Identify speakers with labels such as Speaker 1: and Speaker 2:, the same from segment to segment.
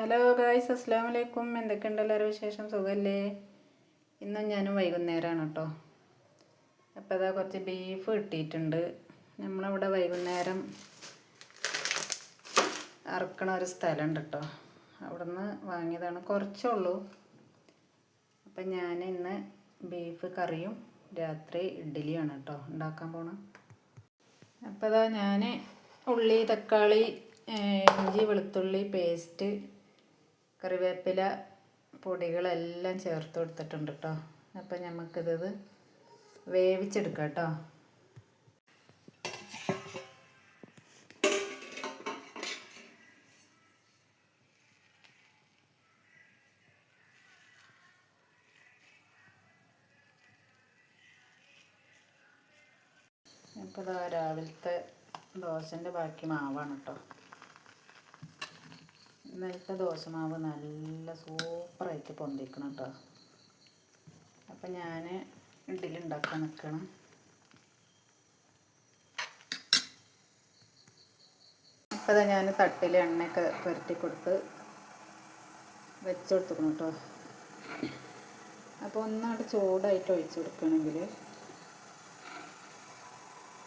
Speaker 1: Hello guys അസ്സാം വലൈക്കും എന്തൊക്കെയുണ്ട് എല്ലാവരും വിശേഷം? സുഖമല്ലേ ഇന്നും ഞാനും വൈകുന്നേരമാണ് കേട്ടോ. അപ്പോൾ അതാ കുറച്ച് ബീഫ് കിട്ടിയിട്ടുണ്ട്. നമ്മളിവിടെ വൈകുന്നേരം അറക്കണ ഒരു സ്ഥലമുണ്ട് കേട്ടോ. അവിടെ നിന്ന് വാങ്ങിയതാണ്. കുറച്ചേ ഉള്ളൂ. അപ്പം ഞാൻ ഇന്ന് ബീഫ് കറിയും രാത്രി ഇഡ്ഡലിയാണ് കേട്ടോ. ഉണ്ടാക്കാൻ പോണം. അപ്പോൾ അതാ ഞാൻ ഉള്ളി തക്കാളി ഇഞ്ചി വെളുത്തുള്ളി പേസ്റ്റ് കറിവേപ്പില പൊടികളെല്ലാം ചേർത്ത് കൊടുത്തിട്ടുണ്ട് കേട്ടോ അപ്പം നമുക്കിത് വേവിച്ചെടുക്കാം കേട്ടോ അപ്പോൾ ഇതാ രാവിലത്തെ ദോശന്റെ ബാക്കി മാവാണ് കേട്ടോ ഇന്നലത്തെ ദോശമാവ് നല്ല സൂപ്പറായിട്ട് പൊന്തിക്കണം കേട്ടോ അപ്പം ഞാൻ ഇഡ്ഡലി ഉണ്ടാക്കാൻ നിൽക്കണം അപ്പോൾ അതാ ഞാൻ തട്ടിൽ എണ്ണയൊക്കെ പുരട്ടി കൊടുത്ത് വെച്ച് കൊടുത്തുക്കണം കേട്ടോ അപ്പോൾ ഒന്നായിട്ട് ചൂടായിട്ട് ഒഴിച്ചു കൊടുക്കുകയാണെങ്കിൽ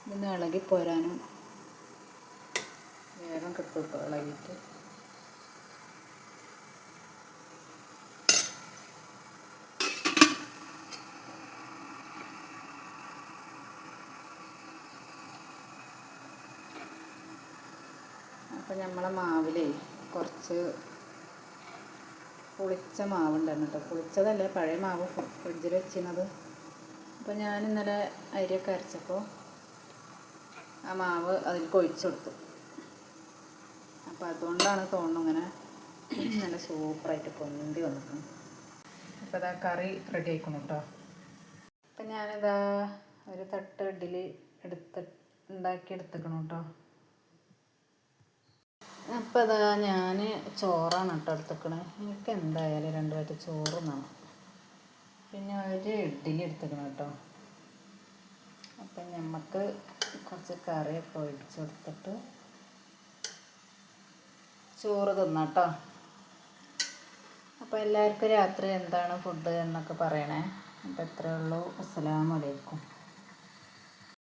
Speaker 1: ഇതൊന്ന് ഇളകി പോരാനും വേഗം കിട്ടും കേട്ടോ ഇളകിയിട്ട്. അപ്പം നമ്മളെ മാവിലേ കുറച്ച് പുളിച്ച മാവുണ്ടായിരുന്നു കേട്ടോ. പുളിച്ചതല്ലേ? പഴയ മാവ് ഫ്രിഡ്ജിൽ വെച്ചിരുന്നത്. അപ്പോൾ ഞാൻ ഇന്നലെ അരിയൊക്കെ അരച്ചപ്പോൾ ആ മാവ് അതിൽ കൊഴിച്ചു കൊടുത്തു. അപ്പോൾ അതുകൊണ്ടാണ് തോന്നുന്നു ഇങ്ങനെ നല്ല സൂപ്പറായിട്ട് പൊന്തി വന്നിട്ടുണ്ട് അപ്പോൾ അതാ കറി റെഡി ആയിക്കണം കേട്ടോ അപ്പം ഞാനിതാ ഒരു തട്ട് ഇഡ്ഡലി എടുത്ത് ഉണ്ടാക്കി എടുത്തേക്കണം കേട്ടോ അപ്പം അതാ ഞാൻ ചോറാണ് കേട്ടോ എടുത്തേക്കണേ. എനിക്ക് എന്തായാലും രണ്ട് പറ്റ ചോറ് വേണം. പിന്നെ ഒരു ഇഡ്ഡലി എടുത്തേക്കണം കേട്ടോ. അപ്പം നമുക്ക് കുറച്ച് കറിയൊക്കെ ഒഴിച്ചു കൊടുത്തിട്ട് ചോറ് തിന്നാം കേട്ടോ. അപ്പോൾ എല്ലാവർക്കും രാത്രി എന്താണ് ഫുഡ് എന്നൊക്കെ പറയണേ. അപ്പോൾ ഇത്രയേ ഉള്ളൂ. അസ്സലാമലൈക്കും